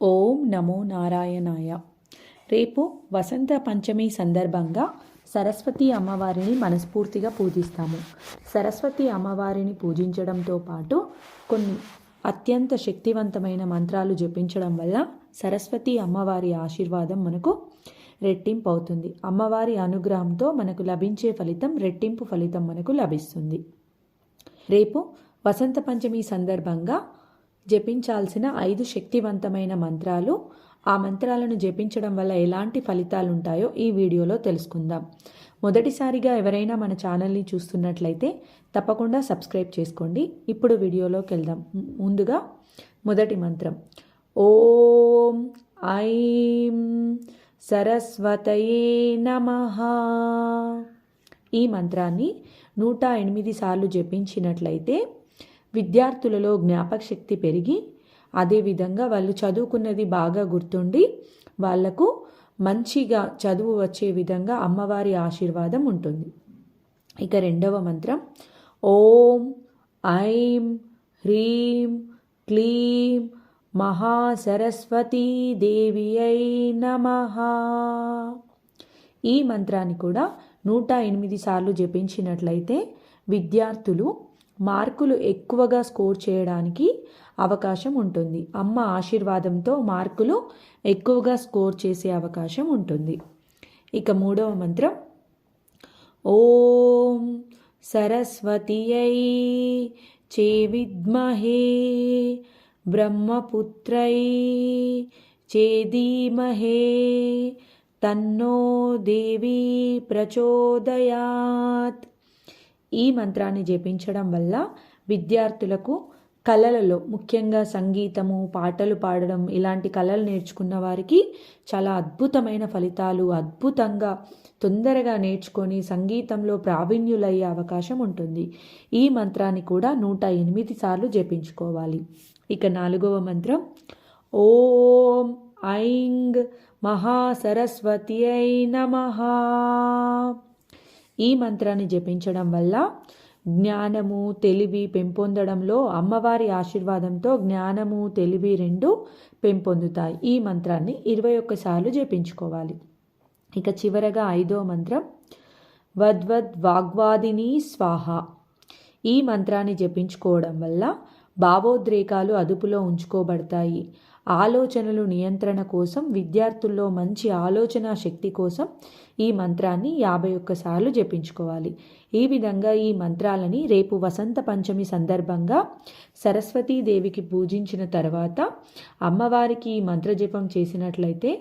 ఓం నమో నారాయణాయ. రేపు వసంత పంచమి సందర్భంగా సరస్వతి అమ్మవారిని మనస్ఫూర్తిగా పూజిస్తాము. సరస్వతి అమ్మవారిని పూజించడంతో పాటు కొన్ని అత్యంత శక్తివంతమైన మంత్రాలు జపించడం వల్ల సరస్వతి అమ్మవారి ఆశీర్వాదం మనకు రెట్టింపు అవుతుంది. అమ్మవారి అనుగ్రహంతో మనకు లభించే ఫలితం రెట్టింపు ఫలితం మనకు లభిస్తుంది. రేపు వసంత పంచమి సందర్భంగా జపించాల్సిన ఐదు శక్తివంతమైన మంత్రాలు. ఆ మంత్రాలను జపించడం వల్ల ఎలాంటి ఫలితాలు ఉంటాయో ఈ వీడియోలో తెలుసుకుందాం. మొదటిసారిగా ఎవరైనా మన ఛానల్ని చూస్తున్నట్లయితే తప్పకుండా సబ్స్క్రైబ్ చేసుకోండి. ఇప్పుడు వీడియోలోకి వెళ్దాం. ముందుగా మొదటి మంత్రం. ఓం ఐం సరస్వతయే నమ. ఈ మంత్రాన్ని నూట ఎనిమిది సార్లు జపించినట్లయితే విద్యార్థులలో జ్ఞాపక శక్తి పెరిగి అదేవిధంగా వాళ్ళు చదువుకున్నది బాగా గుర్తుండి వాళ్ళకు మంచిగా చదువు వచ్చే విధంగా అమ్మవారి ఆశీర్వాదం ఉంటుంది. ఇక రెండవ మంత్రం ఓం ఐం హ్రీం క్లీం మహాసరస్వతీ దేవి అయి నమ. ఈ మంత్రాన్ని కూడా నూట ఎనిమిది సార్లు జపించినట్లయితే విద్యార్థులు మార్కులు ఎక్కువగా స్కోర్ చేయడానికి అవకాశం ఉంటుంది. అమ్మ ఆశీర్వాదంతో మార్కులు ఎక్కువగా స్కోర్ చేసే అవకాశం ఉంటుంది. ఇక మూడవ మంత్రం. ఓం సరస్వతియై చే విద్మహే బ్రహ్మపుత్రై చేదీమహే తన్నో దేవి ప్రచోదయాత్. ఈ మంత్రాన్ని జపించడం వల్ల విద్యార్థులకు కళలలో ముఖ్యంగా సంగీతము పాటలు పాడడం ఇలాంటి కళలు నేర్చుకున్న వారికి చాలా అద్భుతమైన ఫలితాలు అద్భుతంగా తొందరగా నేర్చుకొని సంగీతంలో ప్రావీణ్యులయ్యే అవకాశం ఉంటుంది. ఈ మంత్రాన్ని కూడా నూట ఎనిమిది సార్లు జపించుకోవాలి. ఇక నాలుగవ మంత్రం ఓం ఐంగ్ మహాసరస్వతి అయిన మహా ఈ మంత్రాన్ని జపించడం వల్ల జ్ఞానము తెలివి పెంపొందడంలో అమ్మవారి ఆశీర్వాదంతో జ్ఞానము తెలివి రెండు పెంపొందుతాయి. ఈ మంత్రాన్ని ఇరవై ఒక్కసార్లు జపించుకోవాలి. ఇక చివరగా ఐదో మంత్రం. వద్వద్ వాగ్వాదిని స్వాహ. ఈ మంత్రాన్ని జపించుకోవడం వల్ల భావోద్రేకాలు అదుపులో ఉంచుకోబడతాయి. ఆలోచనలు నియంత్రణ కోసం విద్యార్థుల్లో మంచి ఆలోచన శక్తి కోసం ఈ మంత్రాన్ని యాభై ఒక్కసార్లు జపించుకోవాలి. ఈ విధంగా ఈ మంత్రాలని రేపు వసంత పంచమి సందర్భంగా సరస్వతీదేవికి పూజించిన తర్వాత అమ్మవారికి ఈ మంత్రజపం చేసినట్లయితే